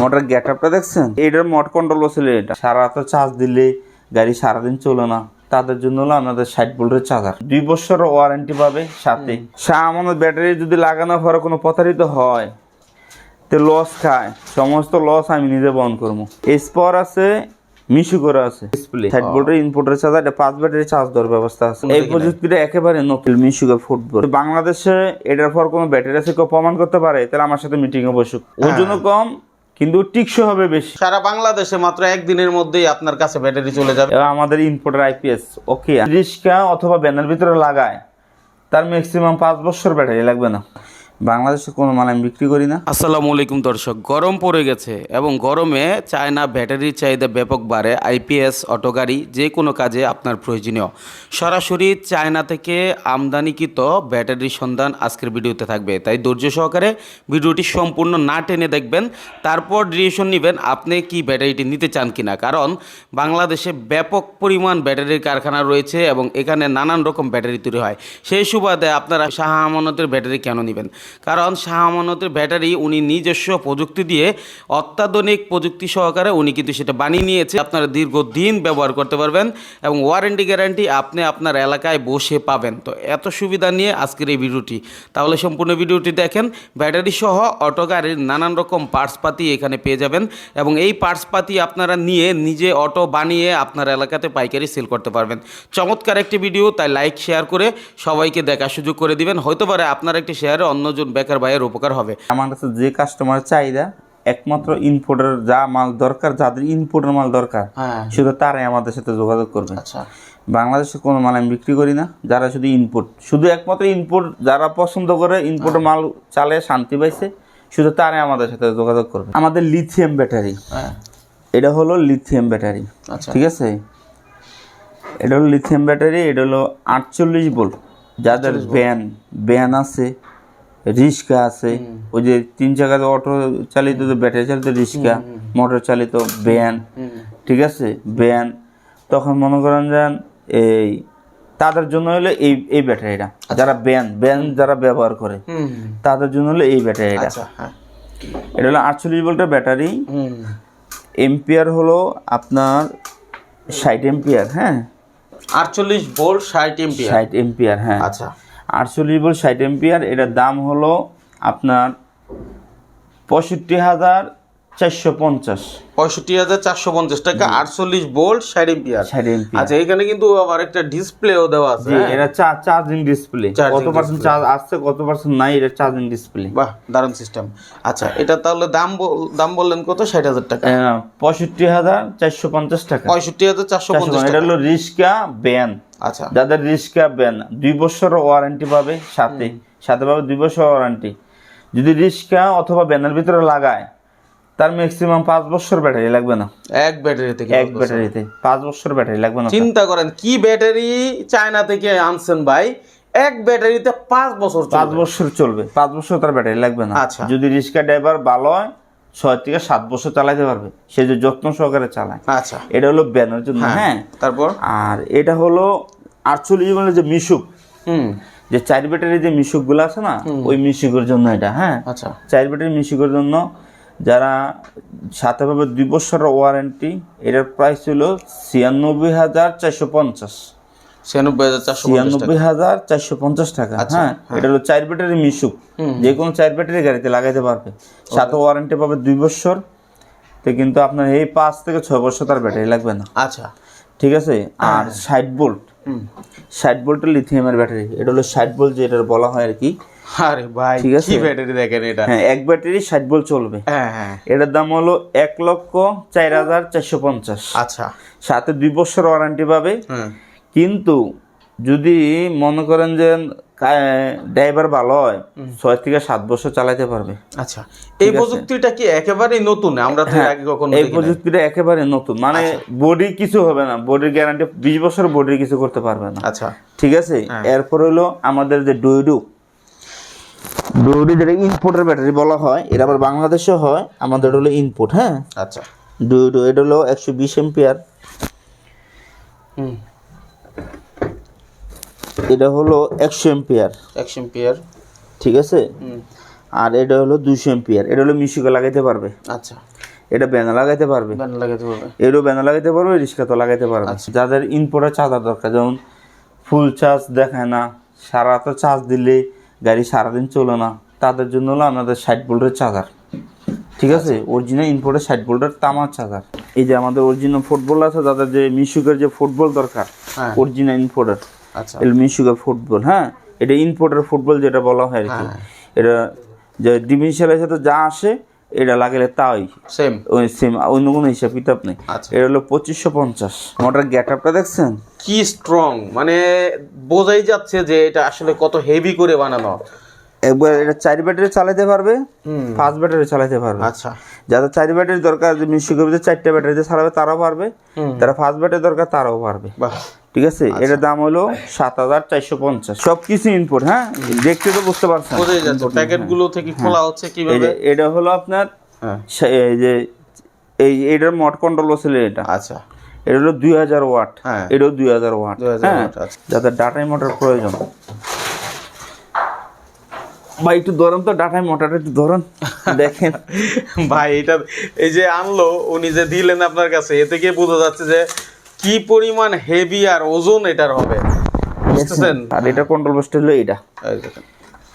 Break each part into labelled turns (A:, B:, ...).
A: Motor gate আপটা দেখছেন এটার মোট কন্ট্রোল ছিল এটা। সারা রাত চার্জ দিলে গাড়ি সারাদিন চলে না। তাদের জন্য হলো আমাদের ষাট ভোল্টের চার্জার দুই বছর ওয়ারেন্টি পাবে সাথে। আমাদের ব্যাটারি যদি লাগানোর পরে কোনো প্রতারিত হয় তো লস খায়। সমস্ত লস আমি নিজে বহন করব। এসপর আছে মিশু করে আছে। ডিসপ্লে ষাট ভোল্টের ইনপুটের চার্জার এটা পাঁচ ব্যাটারি চার্জ দেওয়ার ব্যবস্থা আছে। এই প্রযুক্তিটা একেবারে নতুন। মিশুকের ফুটবল বাংলাদেশে এটার পর কোনো ব্যাটারি আছে কেউ প্রমাণ করতে পারে? তাহলে আমার সাথে মিটিং এ বসুক ওজন কম কিন্তু টিকসই হবে বেশি।
B: সারা বাংলাদেশে মাত্র একদিনের মধ্যেই আপনার কাছে ব্যাটারি চলে যাবে।
A: আমাদের ইনপুটের আইপিএস ওকে রিক্সা অথবা ব্যানার ভিতরে লাগায় তার ম্যাক্সিমাম পাঁচ বছর ব্যাটারি লাগবে না। বাংলাদেশে কোনো মাল আমি বিক্রি করি না।
B: আসসালামু আলাইকুম দর্শক, গরম পড়ে গেছে এবং গরমে চায়না ব্যাটারির চাহিদা ব্যাপক বাড়ে, আইপিএস, অটো গাড়ি, যে কোনো কাজে আপনার প্রয়োজনীয়। সরাসরি চায়না থেকে আমদানিকৃত ব্যাটারির সন্ধান আজকের ভিডিওতে থাকবে। তাই ধৈর্য সহকারে ভিডিওটি সম্পূর্ণ না টেনে দেখবেন, তারপর ডিসিশন নেবেন আপনি কি ব্যাটারিটি নিতে চান কিনা। কারণ বাংলাদেশে ব্যাপক পরিমাণ ব্যাটারির কারখানা রয়েছে এবং এখানে নানান রকম ব্যাটারি তৈরি হয়। সেই সুবাদে আপনারা শাহ আমানতের ব্যাটারি কেন নেবেন? কারণ শাহ আমানতের ব্যাটারি উনি নিজস্ব প্রযুক্তি দিয়ে অত্যাধুনিক প্রযুক্তি সহকারে উনি কিন্তু সেটা বানিয়ে নিয়েছে। আপনারা দীর্ঘদিন ব্যবহার করতে পারবেন এবং ওয়ারেন্টি গ্যারান্টি আপনি আপনার এলাকায় বসে পাবেন। তো এত সুবিধা নিয়ে আজকের এই ভিডিওটি। তাহলে সম্পূর্ণ ভিডিওটি দেখেন। ব্যাটারি সহ অটো গাড়ির নানান রকম পার্টস পাতি এখানে পেয়ে যাবেন এবং এই পার্টস পাতি আপনারা নিয়ে নিজে অটো বানিয়ে আপনার এলাকাতে পাইকারি সেল করতে পারবেন। চমৎকার একটি ভিডিও, তাই লাইক শেয়ার করে সবাইকে দেখার সুযোগ করে দিবেন। হয়তো পারে আপনার একটি শেয়ারে অন্যজন বেকার ভাইয়ের উপকার হবে।
A: আমার কাছে যে কাস্টমার চাহিদা একমাত্র ইনপুটের যা মাল দরকার যাদের ইনপুটের মাল দরকার
B: হ্যাঁ।
A: শুধু তারাই আমাদের সাথে যোগাযোগ করবে।
B: আচ্ছা।
A: বাংলাদেশে কোনো মাল আমি বিক্রি করি না যারা শুধু ইনপুট শুধু একমাত্র ইনপুট যারা পছন্দ করে ইনপুটের মাল চালে শান্তি পাইছে শুধু তারাই আমাদের সাথে যোগাযোগ করবে। আমাদের লিথিয়াম ব্যাটারি
B: হ্যাঁ।
A: এটা হলো লিথিয়াম ব্যাটারি
B: আচ্ছা।
A: ঠিক আছে? এটা হলো লিথিয়াম ব্যাটারি এটা হলো আটচল্লিশ ভোল্ট যাদের ভ্যান ভ্যান আছে রিক্সা আছে। ওই যে তিন চাকার অটো চালিত ব্যাটারি চালিত রিক্সা মোটর চালিত ভ্যান ঠিক আছে? ভ্যান তখন মনে করেন যান এই তাদের জন্য হলো এই এই ব্যাটারিটা যারা ব্যান ব্যান যারা ব্যবহার করে তাদের জন্য হলো এই ব্যাটারিটা
B: আচ্ছা
A: এটা হলো আটচল্লিশ ভোল্টের ব্যাটারি এম্পিয়ার হলো আপনার ষাট এম্পিয়ার হ্যাঁ?
B: আটচল্লিশ ভোল্ট ষাট এমপি
A: ষাট এম্পিয়ার হ্যাঁ।
B: আচ্ছা।
A: আটচল্লিশ ভোল্ট ষাট এম্পিয়ার এটার দাম হলো আপনার পঁয়ষট্টি হাজার চারশো পঞ্চাশ।
B: পঁয়ষট্টি হাজার চারশো পঞ্চাশ টাকা আটচল্লিশ ভোল্ট ষাট এমপিয়ার।
A: ষাট এম্পিয়ার।
B: আচ্ছা এখানে কিন্তু আবার একটা ডিসপ্লেও দেওয়া আছে হ্যাঁ?
A: এটা চার্জিং ডিসপ্লে কত পার্সেন্ট চার্জ আসছে কত পার্সেন্ট নাই এটা চার্জিং ডিসপ্লে
B: বাহ দারুণ সিস্টেম আচ্ছা এটা তাহলে দাম বল- দাম বললেন কত? ষাট হাজার টাকা।
A: পঁয়ষট্টি হাজার চারশো পঞ্চাশ টাকা।
B: পঁয়ষট্টি হাজার চারশো পঞ্চাশ।
A: এটা হলো রিস্কা ব্যান।
B: আচ্ছা।
A: যাদের রিস্কা ব্যান দুই বছর ওয়ারেন্টি পাবে সাথে। সাথে পাবে দুই বছর ওয়ারেন্টি যদি রিস্কা অথবা ব্যানের ভিতরে লাগায় তার ম্যাক্সিমাম পাঁচ বছর ব্যাটারি লাগবে না।
B: এক ব্যাটারি থেকে
A: এক ব্যাটারিতে পাঁচ বছর ব্যাটারি লাগবে না।
B: চিন্তা করেন কি ব্যাটারি চায়না থেকে আনছেন ভাই? এক ব্যাটারিতে পাঁচ বছর
A: পাঁচ বছর চলবে পাঁচ বছর তার ব্যাটারি লাগবে না।
B: আচ্ছা।
A: যদি রিক্সা ড্রাইভার ভালো হয় ছয় থেকে সাত বছর চালাতে পারবে। সে যে যত্ন সহকারে চালায়।
B: আচ্ছা।
A: এটা হলো ব্যানের জন্য হ্যাঁ
B: তারপর?
A: আর এটা হলো আটচল্লিশ মানে যে মিশুক?
B: হুম।
A: যে চার ব্যাটারি যে মিশুকগুলো আছে না ওই মিশুকের জন্য এটা হ্যাঁ?
B: আচ্ছা।
A: চার ব্যাটারি মিশুকের জন্য যারা সাথে পাবে দুই বছরের ওয়ারেন্টি এটার প্রাইস ছিল ছিয়ানব্বই হাজার চারশো পঞ্চাশ।
B: ছিয়ানব্বই হাজার চারশো পঞ্চাশ টাকা। আচ্ছা,
A: হ্যাঁ এটা হলো চার ব্যাটারি মিশুক। যে কোনো চার ব্যাটারি গাড়িতে লাগাইতে পারবে। সাথে ওয়ারেন্টি পাবে দুই বছর। তো কিন্তু আপনার এই পাঁচ থেকে ছয় বছর তার ব্যাটারি লাগবে না।
B: আচ্ছা।
A: ঠিক আছে? আর ষাট ষাট ভোল্টের লিথিয়ামের ব্যাটারি। এটা হলো ষাট ভোল্ট যেটা বলা হয় আর কি।
B: আরে ভাই
A: ঠিক আছে।
B: ব্যাটারি দেখেন এটা?
A: হ্যাঁ এক ব্যাটারি ষাট চলবে।
B: হ্যাঁ হ্যাঁ।
A: এটার দাম হলো এক লক্ষ চার হাজার চারশো পঞ্চাশ।
B: আচ্ছা।
A: সাথে দুই বছর ওয়ারেন্টি পাবে। কিন্তু যদি মনে করেন যে ড্রাইভার ভালো হয় ছয় থেকে সাত বছর চালাতে পারবে।
B: আচ্ছা। এই প্রযুক্তিটা কি একেবারেই নতুন? আমরা তো আগে কখনো
A: হ্যাঁ, এই প্রযুক্তিটা একেবারে নতুন। মানে বডি কিছু হবে না। বডির গ্যারান্টি বিশ বছর বডি কিছু করতে পারবে না।
B: আচ্ছা।
A: ঠিক আছে? এরপর হলো আমাদের যে ডুইডু ডুইডু যেটা ইনপুটের ব্যাটারি বলা হয় এটা আবার বাংলাদেশে হয় আমাদের হলো ইনপুট হ্যাঁ?
B: আচ্ছা।
A: ডুইডু এটা হলো একশো বিশ এম্পিয়ার
B: হুম।
A: এটা হলো একশো এম্পিয়ার
B: একশো এম্পিয়ার
A: ঠিক আছে? আর এটা হলো দুশো এম্পিয়ার এটা হলো মিশুকে লাগাইতে পারবে।
B: আচ্ছা।
A: এটা ব্যানা লাগাইতে পারবে।
B: ব্যান লাগাতে পারবে।
A: এরও ব্যানা লাগাইতে পারবে রিক্সা তো লাগাইতে পারবে। যাদের ইনপোর্টের চার্জার দরকার যেমন ফুল চার্জ দেখায় না সারা রাত চার্জ দিলে গাড়ি সারাদিন চলে না তাদের জন্য হলো আমাদের ষাট ভোল্টের চার্জার ঠিক আছে? অরিজিনাল ইনপোর্টের ষাট ভোল্টের তামার চার্জার এই যে আমাদের অরিজিনাল ফুটবল আছে যাদের যে মিশুকের যে ফুটবল দরকার
B: হ্যাঁ।
A: অরিজিনাল ইনপোর্টের
B: আচ্ছা।
A: ফুটবল হ্যাঁ? এটা ইনপোর্টের ফুটবল যেটা বলা হয় আর কি
B: হ্যাঁ।
A: এটা যে সাথে যা আসে এটা লাগালে তাই।
B: সেম
A: ওই সেম অন্য কোনো হিসাব কিতাব নেই।
B: আচ্ছা।
A: এটা হলো পঁচিশশো পঞ্চাশ। মোটর গ্যাট আপটা দেখছেন?
B: কি স্ট্রং মানে বোঝাই যাচ্ছে যে এটা আসলে কত হেভি করে বানানো।
A: একবার এটা চার ব্যাটারি চালাতে পারবে পাঁচ ব্যাটারি চালাতে পারবে।
B: আচ্ছা।
A: যাদের চার ব্যাটারি দরকার যে মিশুকের ভিতরে চারটে ব্যাটারিতে চালাবে তারাও পারবে। যারা পাঁচ ব্যাটারি দরকার তারাও পারবে।
B: বাহ।
A: ঠিক আছে?
B: আচ্ছা।
A: এটার দাম হলো সাত হাজার চারশো পঞ্চাশ। সব কিছু ইনপুট হ্যাঁ? দেখতে তো বুঝতে পারছেন।
B: প্যাকেটগুলো থেকে খোলা হচ্ছে কীভাবে?
A: এটা হলো আপনার
B: হ্যাঁ।
A: এই যে এই এটার মট কন্ট্রোল ছিল এটা।
B: আচ্ছা।
A: এটা হলো দুই হাজার ওয়াট।
B: হ্যাঁ।
A: এটাও দুই হাজার ওয়াট।
B: 2000
A: হ্যাঁ?
B: watt, আচ্ছা।
A: যাদের ডাটাই মোটর প্রয়োজন। ভাই একটু ধরেন তো ডাটাই মোটরটা একটু ধরেন। দেখেন।
B: ভাই এটা এই যে আনলো উনি যে দিলেন আপনার কাছে এ থেকে বোঝা যাচ্ছে যে কি পরিমাণ হেভি আর ওজন এটার হবে? বুঝতেছেন?
A: আর এটা কন্ট্রোল বক্সটা হলো এইটা।
B: দেখেন।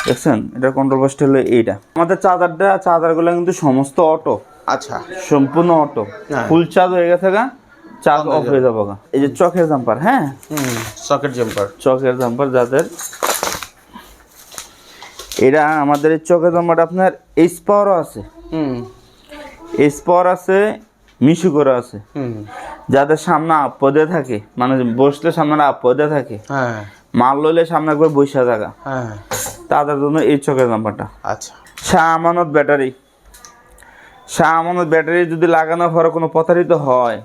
A: দেখছেন? এটা কন্ট্রোল বক্সটা হলো এইটা। আমাদের চার্জারটা চার্জারগুলো কিন্তু সমস্ত অটো
B: আচ্ছা।
A: সম্পূর্ণ অটো। ফুল চার্জ হয়ে গেছে গা। চার্জ অফ হয়ে যাব গা। এই যে চকের জাম্পার হ্যাঁ?
B: সকেট জাম্পার
A: চকের জাম্পার যাদের। এটা আমাদের এই চকের জাম্পারটা আপনার এইচ পাওয়ারও আছে।
B: হুম।
A: এইচ পাওয়ার আছে মিশু করে আছে। যাদের সামনে আপদে থাকে মানে বসলে সামনে আপদে থাকে
B: হ্যাঁ।
A: মাল লইলে সামনে একবার বৈশা থাকা।
B: হ্যাঁ।
A: তাদের জন্য এই চকের নাম্বারটা।
B: আচ্ছা।
A: শাহ আমানত ব্যাটারি। শাহ আমানত ব্যাটারি যদি লাগানোর পরে কোনো প্রতারিত হয়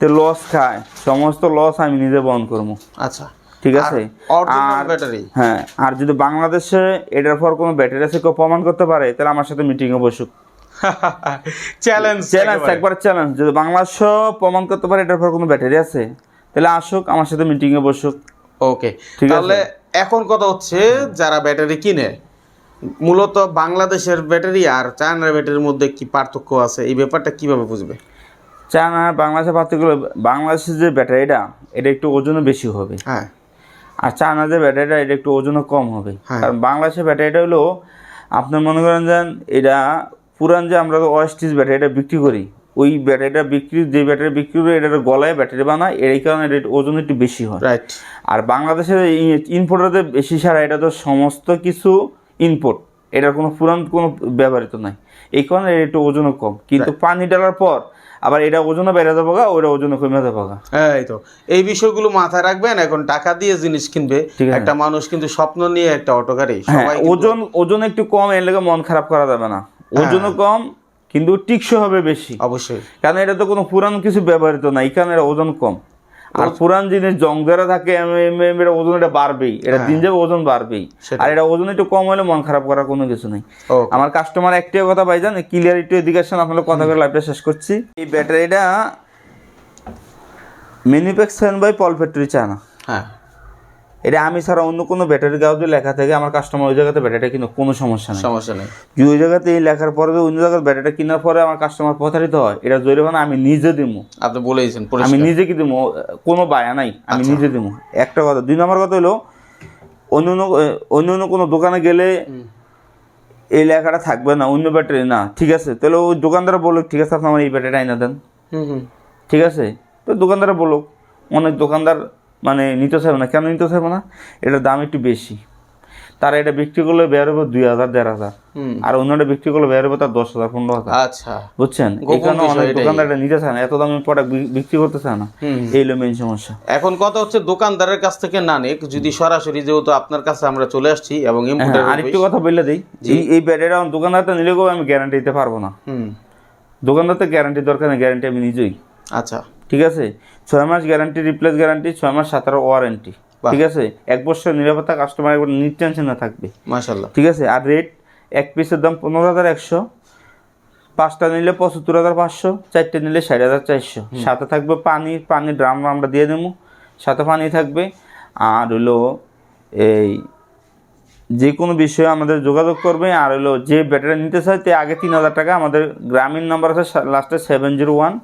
A: তো লস খায়। সমস্ত লস আমি নিজে বহন করব।
B: আচ্ছা।
A: ঠিক আছে? আর
B: ব্যাটারি?
A: হ্যাঁ আর যদি বাংলাদেশে এটার পর কোনো ব্যাটারি আছে কেউ প্রমাণ করতে পারে তাহলে আমার সাথে মিটিংয়ে বসুক।
B: চ্যালেঞ্জ
A: চ্যালেঞ্জ একবার। চ্যালেঞ্জ যদি বাংলাদেশও প্রমাণ করতে পারে এটার পর কোনো ব্যাটারি আছে? তাহলে আসুক আমার সাথে মিটিংয়ে বসুক।
B: ওকে তাহলে এখন কথা হচ্ছে যারা ব্যাটারি কিনে মূলত বাংলাদেশের ব্যাটারি আর চায়নার ব্যাটারির মধ্যে কি পার্থক্য আছে? এই ব্যাপারটা কীভাবে বুঝবে?
A: চায়না বাংলাদেশের পার্থক্য বাংলাদেশের যে ব্যাটারিটা এটা একটু ওজনও বেশি হবে।
B: হ্যাঁ।
A: আর চায়না যে ব্যাটারিটা এটা একটু ওজনও কম হবে।
B: হ্যাঁ।
A: কারণ বাংলাদেশের ব্যাটারিটা হলো আপনি মনে করেন যে এটা পুরান যে আমরা ওয়েস্টিজ ব্যাটারিটা বিক্রি করি ওই ব্যাটারিটা বিক্রি যে ব্যাটারি বিক্রি করে এটার গলায় ব্যাটারি বানায় এই কারণে এটার ওজন একটু বেশি হয়।
B: রাইট
A: আর বাংলাদেশের ইনপোর্টারদের বেশি সারা এটা তো সমস্ত কিছু ইনপোর্ট এটার কোনো পুরান কোনো ব্যবহৃত নাই। এই কারণে এর একটু ওজনও কম। কিন্তু পানি ডালার পর আবার এটা ওজনও বেড়ে যাব গা ওটা ওজনও কমে যাব গা
B: এই তো। এই বিষয়গুলো মাথায় রাখবেন এখন টাকা দিয়ে জিনিস কিনবে। একটা মানুষ কিন্তু স্বপ্ন নিয়ে একটা অটো গাড়ি
A: হ্যাঁ ওজন ওজন একটু কম এর লেগে মন খারাপ করা যাবে না। ওজনও কম কিন্তু টিকসই হবে বেশি।
B: অবশ্যই।
A: কারণ এটা তো কোনো পুরান কিছু ব্যবহৃত না এখানে ওজন কম। আর পুরান জিনিস জং ধরে থাকে এম- ওজন এটা বাড়বেই এটা দিন যাবে ওজন বাড়বেই। আর এটা ওজন একটু কম হলে মন খারাপ করার কোনো কিছু নেই। আমার কাস্টমার একটাই কথা পাই জান ক্লিয়ার একটু এদিকে আসেন আপনার কথা করে লাইভটা শেষ করছি। এই ব্যাটারিটা manufacture by Paul factory China
B: হ্যাঁ।
A: এটা আমি ছাড়া অন্য কোনো ব্যাটারি গাও যদি লেখা থাকে আমার কাস্টমার ওই জায়গাতে ব্যাটারিটা কিন্তু কোনো সমস্যা নেই।
B: সমস্যা নেই।
A: ওই জায়গাতে এই লেখার পরে অন্য জায়গায় ব্যাটারিটা কেনার পরে আমার কাস্টমার প্রতারিত হয় এটা জরিমানা আমি নিজে দিমু।
B: আপনি বলেইছেন
A: আমি নিজে কি দিমু? কোনো বায়া নাই আমি
B: আচ্ছা।
A: নিজে দিমু। একটা কথা দুই নম্বর কথা হলো অন্য অন্য অন্য কোনো দোকানে গেলে এই লেখাটা থাকবে না অন্য ব্যাটারি না ঠিক আছে? তাহলে ওই দোকানদার বলুক ঠিক আছে আপনি আমার এই ব্যাটারিটা আইনা দেন।
B: হুম হুম।
A: ঠিক আছে? তো দোকানদার বলুক অনেক দোকানদার মানে নিতে চাইবে না। কেন নিতে চাইবে না? এটার দাম একটু বেশি। তারা এটা বিক্রি করলে বের হবে দুই হাজার দেড় হাজার। আর অন্যটা বিক্রি করলে বের হবে তার দশ হাজার পনেরো হাজার।
B: আচ্ছা।
A: বুঝছেন? এখানে অনেক দোকানদার এটা নিতে চায় না। এত দামি প্রোডাক্ট বিক্রি করতে চায় না। এই হলো মেন সমস্যা।
B: এখন কথা হচ্ছে দোকানদারের কাছ থেকে না নেক। যদি সরাসরি যেহেতু আপনার কাছে আমরা চলে আসছি এবং
A: হ্যাঁ আরেকটু কথা বলে দিই। এই ব্যাটারিটা দোকানদারটা নিলে আমি গ্যারান্টি দিতে পারব না? দোকানদার তো গ্যারান্টি দরকার নেই। গ্যারান্টি আমি নিজেই।
B: আচ্ছা।
A: ঠিক আছে? ছয় মাস গ্যারান্টি রিপ্লেস গ্যারান্টি ছয় মাস সাতারো ওয়ারেন্টি ঠিক আছে? এক বছর নিরাপত্তা কাস্টমার একবার নির্টেনশন থাকবে।
B: মাশাল্লাহ
A: ঠিক আছে? আর রেট এক পিসের দাম পনেরো হাজার একশো। পাঁচটা নিলে পঁচাত্তর হাজার পাঁচশো চারটে নিলে ষাট হাজার চারশো। সাথে থাকবে পানি পানি ড্রাম আমরা দিয়ে দেবো। সাথে পানি থাকবে। আর হলো এই যে কোনো বিষয়ে আমাদের যোগাযোগ করবে। আর হলো যে ব্যাটারি নিতে চায় তে আগে তিন হাজার টাকা। আমাদের গ্রামীণ নাম্বার আছে লাস্টে সেভেন জিরো ওয়ান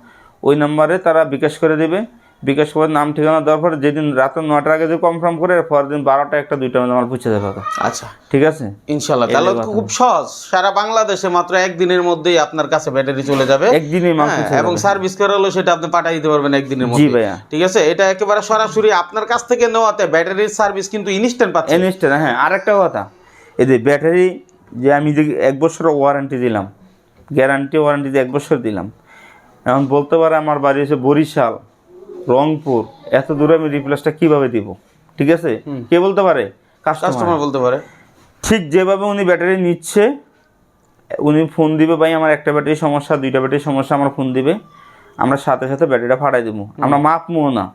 A: ওই নাম্বারে তারা বিকাশ করে দেবে। বিকাশ করে নাম ঠিকানা দেওয়ার পরে যেদিন রাতে নটার আগে যদি কনফার্ম করে পরের দিন বারোটা একটা দুইটা মধ্যে আমার পৌঁছে দেবে
B: আচ্ছা।
A: ঠিক আছে?
B: ইনশাল্লাহ তাহলে খুব সহজ। সারা বাংলাদেশে মাত্র একদিনের মধ্যেই আপনার কাছে ব্যাটারি চলে যাবে।
A: একদিনই মাল
B: হ্যাঁ, এবং। সার্ভিস করালো সেটা আপনি পাঠিয়ে দিতে পারবেন একদিনের
A: জি
B: মধ্যে
A: ভাইয়া।
B: ঠিক আছে? এটা একেবারে সরাসরি আপনার কাছ থেকে নেওয়াতে ব্যাটারির সার্ভিস কিন্তু ইনস্ট্যান্ট পাচ্ছে।
A: ইনস্ট্যান্ট হ্যাঁ। আরেকটা কথা এই যে ব্যাটারি যে আমি যে এক বছর ওয়ারেন্টি দিলাম গ্যারান্টি ওয়ারেন্টি দিয়ে এক বছর দিলাম এখন বলতে পারে আমার বাড়ি এসে বরিশাল রংপুর। এত দূরে আমি রিপ্লেসটা কীভাবে দিব? ঠিক আছে? কে বলতে পারে? কাস্টমার
B: বলতে পারে।
A: ঠিক যেভাবে উনি ব্যাটারি নিচ্ছে উনি ফোন দিবে ভাই আমার একটা ব্যাটারি সমস্যা দুইটা ব্যাটারি সমস্যা আমার ফোন দিবে। আমরা সাথে সাথে ব্যাটারিটা ফাটাই দেবো। আমরা মাপ মাপমো না।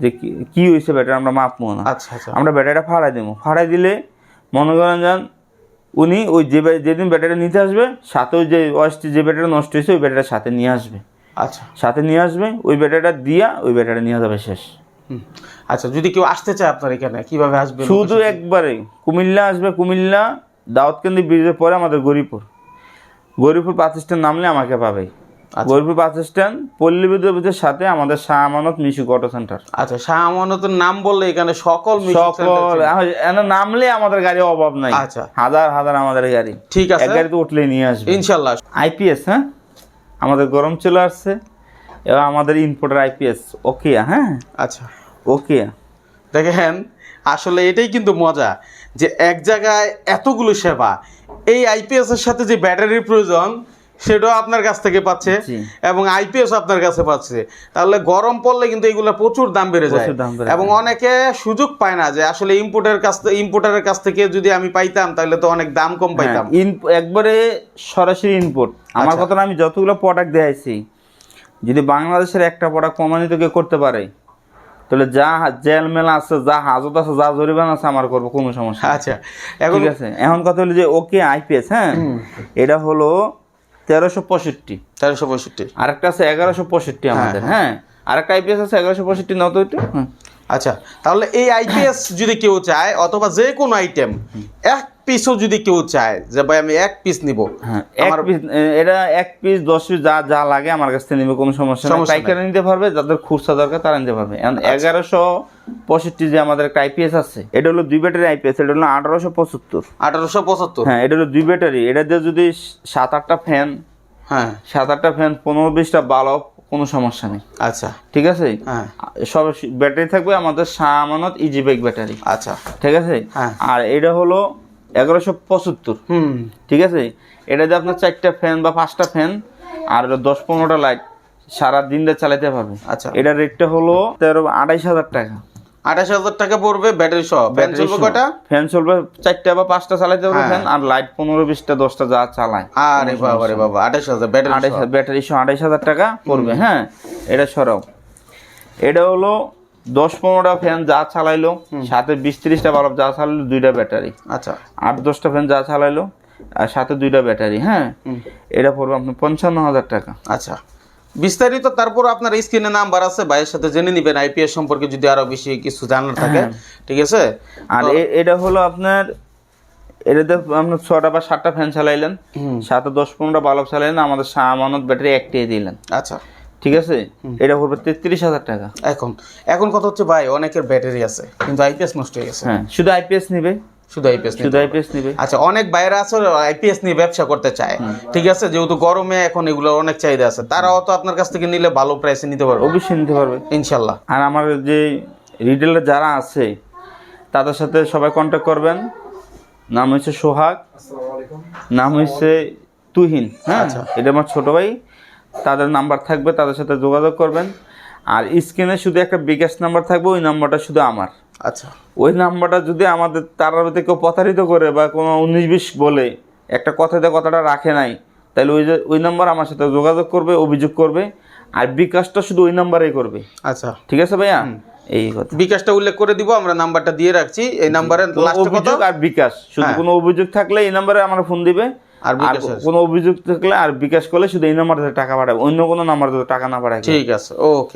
A: যে কি- হয়েছে ব্যাটারি আমরা মাপমো না।
B: আচ্ছা আচ্ছা।
A: আমরা ব্যাটারিটা ফাড়াই দেবো। ফাড়াই দিলে মনে করেন যান উনি ওই যে যেদিন ব্যাটারি নিতে আসবে সাথে ওই যে ওয়াশটি যে ব্যাটারি নষ্ট হয়েছে ওই ব্যাটারিটা সাথে নিয়ে আসবে।
B: আচ্ছা
A: সাথে নিয়ে আসবে ওই ব্যাটারিটা দিয়া ওই ব্যাটারি নিয়ে যাবে শেষ।
B: আচ্ছা যদি কেউ আসতে চায় আপনার এখানে কীভাবে আসবে
A: শুধু একবারে কুমিল্লা আসবে কুমিল্লা দাউদকান্দি ব্রিজের পরে আমাদের গরিপুর গরিপুর বাস স্ট্যান্ড নামলে আমাকে পাবে। গরিপুর বাস স্ট্যান্ড পল্লী বিদ্যুতের সাথে আমাদের শাহ আমানত মিশুক অটো সেন্টার
B: আচ্ছা শাহ আমানতের নাম বললে এখানে সকল
A: সকল নামলে আমাদের গাড়ি অভাব নাই।
B: আচ্ছা।
A: হাজার হাজার আমাদের গাড়ি।
B: ঠিক আছে।
A: গাড়িতে উঠলে নিয়ে আসবে।
B: ইনশাল্লাহ।
A: আইপিএস হ্যাঁ? আমাদের গরম চলে আসছে। এবার আমাদের ইনপোর্টার আইপিএস ওকে হ্যাঁ?
B: আচ্ছা।
A: ওকে
B: দেখেন আসলে এটাই কিন্তু মজা যে এক জায়গায় এতগুলো সেবা। এই আইপিএস এর সাথে যে ব্যাটারির প্রয়োজন সেটাও আপনার কাছ থেকে পাচ্ছে এবং আইপিএস আপনার কাছে পাচ্ছে। তাহলে গরম পড়লে কিন্তু এগুলো প্রচুর দাম বেড়ে যায়। এবং অনেকে সুযোগ পায় না যে আসলে ইম্পোর্টের কাছ থেকে ইম্পোর্টারের কাছ থেকে যদি আমি পাইতাম তাহলে তো অনেক দাম কম পাইতাম।
A: একবারে সরাসরি ইনপুট আমার
B: আচ্ছা।
A: কথা আমি যতগুলো প্রোডাক্ট দেখাইছি যদি বাংলাদেশের একটা প্রোডাক্ট প্রমাণিত কেউ করতে পারে তাহলে যা জেল মেলা আছে যা হাজত আছে যা জরিমানা আছে আমার করব কোনো সমস্যা
B: আচ্ছা এখন
A: ঠিক আছে? এখন কথা হলো যে ওকে আইপিএস হ্যাঁ? এটা হলো তেরোশো পঁয়ষট্টি।
B: তেরোশো পঁয়ষট্টি।
A: আরেকটা আছে এগারোশো পঁয়ষট্টি আমাদের হ্যাঁ আরেকটা আইপিএস আছে এগারোশো পঁয়ষট্টি নতুন একটু হ্যাঁ।
B: আচ্ছা তাহলে এই আইপিএস যদি কেউ চায় অথবা যে কোনো আইটেম এক পিসও যদি কেউ চায় যে ভাই আমি এক পিস নিব।
A: হ্যাঁ এক
B: আমার
A: পিস এটা এক পিস দশ পিস যা যা লাগে আমার কাছ থেকে নিবে কোনো সমস্যা নেই। পাইকারি নিতে পারবে যাদের খুচরা দরকার তারা নিতে পারবে। এখন এগারোশো পঁয়ষট্টি যে আমাদের একটা আইপিএস আছে এটা হলো দুই ব্যাটারি আইপিএস এটা হলো আঠারোশো পঁচাত্তর।
B: আঠারোশো পঁচাত্তর।
A: হ্যাঁ এটা হলো দুই ব্যাটারি এটা দিয়ে যদি সাত আটটা ফ্যান
B: হ্যাঁ।
A: সাত আটটা ফ্যান পনেরো বিশটা বাল্ব কোনো সমস্যা নেই।
B: আচ্ছা।
A: ঠিক আছে?
B: হ্যাঁ।
A: সব ব্যাটারি থাকবে আমাদের সামানত ইজি বাইক ব্যাটারি।
B: আচ্ছা।
A: ঠিক আছে?
B: হ্যাঁ।
A: আর এটা হলো এগারোশো পঁচাত্তর।
B: হুম।
A: ঠিক আছে? এটা যে আপনার চারটা ফ্যান বা পাঁচটা ফ্যান আর দশ পনেরোটা লাইট সারা দিনটা চালাতে পারবে
B: আচ্ছা।
A: এটার রেটটা হলো তেরো আড়াইশ হাজার টাকা।
B: আঠাশ হাজার টাকা পড়বে ব্যাটারি সহ। ব্যাটারি চলবে কয়টা?
A: ফ্যান চলবে চারটা বা পাঁচটা পারবে
B: হ্যাঁ।
A: ফ্যান আর লাইট পনেরো বিশটা দশটা যা চালায়।
B: আরে বাবা রে বাবা আঠাশ হাজার ব্যাটারি
A: হাজার ব্যাটারি সহ আড়াইশ হাজার টাকা পড়বে হ্যাঁ? এটা সরাও। এটা হলো দশ পনেরোটা ফ্যান যা চালাইলো সাথে বিশ ত্রিশটা বাল্ব যা চালাইলো দুইটা ব্যাটারি।
B: আচ্ছা।
A: আট দশটা ফ্যান যা চালাইলো আর সাথে দুইটা ব্যাটারি হ্যাঁ? এটা পড়বে আপনার পঞ্চান্ন হাজার টাকা।
B: আচ্ছা। বিস্তারিত তারপর আপনার স্ক্রিনে নাম্বার আছে ভাইয়ের সাথে জেনে নিবেন আইপিএস সম্পর্কে যদি আরও বেশি কিছু জানার থাকে ঠিক আছে?
A: আর এটা হলো আপনার এটাতে আপনার ছটা বা সাতটা ফ্যান চালাইলেন। সাথে দশ পনেরোটা বাল্ব চালাইলেন আমাদের সামানত ব্যাটারি একটিয়ে দিলেন।
B: আচ্ছা।
A: ঠিক আছে? এটা পড়বে তেত্রিশ হাজার টাকা।
B: এখন এখন কথা হচ্ছে ভাই অনেকের ব্যাটারি আছে কিন্তু আইপিএস নষ্ট হয়ে গেছে।
A: হ্যাঁ শুধু আইপিএস নিবে।
B: শুধু আইপিএস
A: শুধু আইপিএস নিবে।
B: আচ্ছা অনেক বাইরে আছে আইপিএস নিয়ে ব্যবসা করতে চায়। ঠিক আছে? যেহেতু গরমে এখন এগুলো অনেক চাহিদা আছে তারাও তো আপনার কাছ থেকে নিলে ভালো প্রাইসে নিতে পারবে।
A: অবশ্যই নিতে পারবে।
B: ইনশাল্লাহ।
A: আর আমার যে রিটেলার যারা আছে তাদের সাথে সবাই কন্ট্যাক্ট করবেন। নাম হচ্ছে সোহাগ। নাম হচ্ছে তুহিন। হ্যাঁ?
B: আচ্ছা।
A: এটা আমার ছোট ভাই। তাদের নাম্বার থাকবে তাদের সাথে যোগাযোগ করবেন। আর স্ক্রিনে শুধু একটা বিকাশ নাম্বার থাকবে ওই নাম্বারটা শুধু আমার।
B: আচ্ছা।
A: ওই নাম্বারটা যদি আমাদের তারা কেউ প্রতারিত করে বা কোনো উনিশ বিশ বলে একটা কথাতে কথাটা রাখে নাই তাহলে ওই যে ওই নাম্বার আমার সাথে যোগাযোগ করবে অভিযোগ করবে আর বিকাশটা শুধু ওই নাম্বারেই করবে।
B: আচ্ছা।
A: ঠিক আছে ভাইয়া? এই কথা।
B: বিকাশটা উল্লেখ করে দিব আমরা নাম্বারটা দিয়ে রাখছি। এই নাম্বারে
A: অভিযোগ আর বিকাশ। শুধু
B: হ্যাঁ।
A: কোনো অভিযোগ থাকলে এই নাম্বারে আমার ফোন দিবে
B: আর।
A: কোনো অভিযোগ থাকলে আর বিকাশ করলে শুধু এই নাম্বারে টাকা পাঠাবে অন্য কোনো নাম্বারে টাকা না পাঠায়
B: ঠিক আছে ওকে।